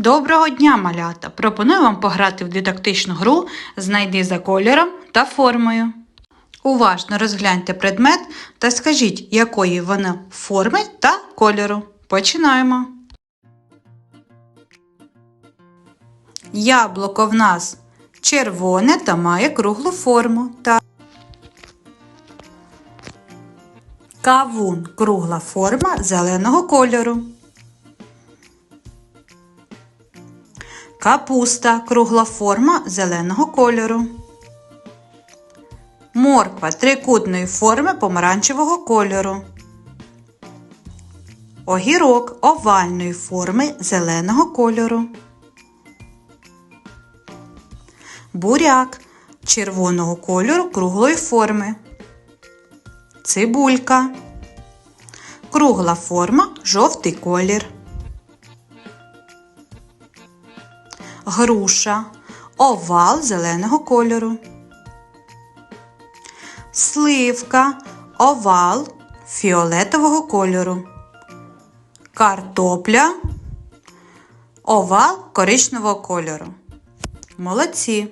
Доброго дня, малята! Пропоную вам пограти в дидактичну гру Знайди за кольором та формою. Уважно розгляньте предмет та скажіть, якої воно форми та кольору. Починаємо. Яблуко в нас червоне та має круглу форму. Та Кавун кругла форма зеленого кольору. Капуста кругла форма зеленого кольору. Морква трикутної форми помаранчевого кольору. Огірок овальної форми зеленого кольору. Буряк червоного кольору круглої форми. Цибулька. Кругла форма жовтий колір. Груша. Овал зеленого кольору. Сливка. Овал фіолетового кольору. Картопля. Овал коричневого кольору. Молодці!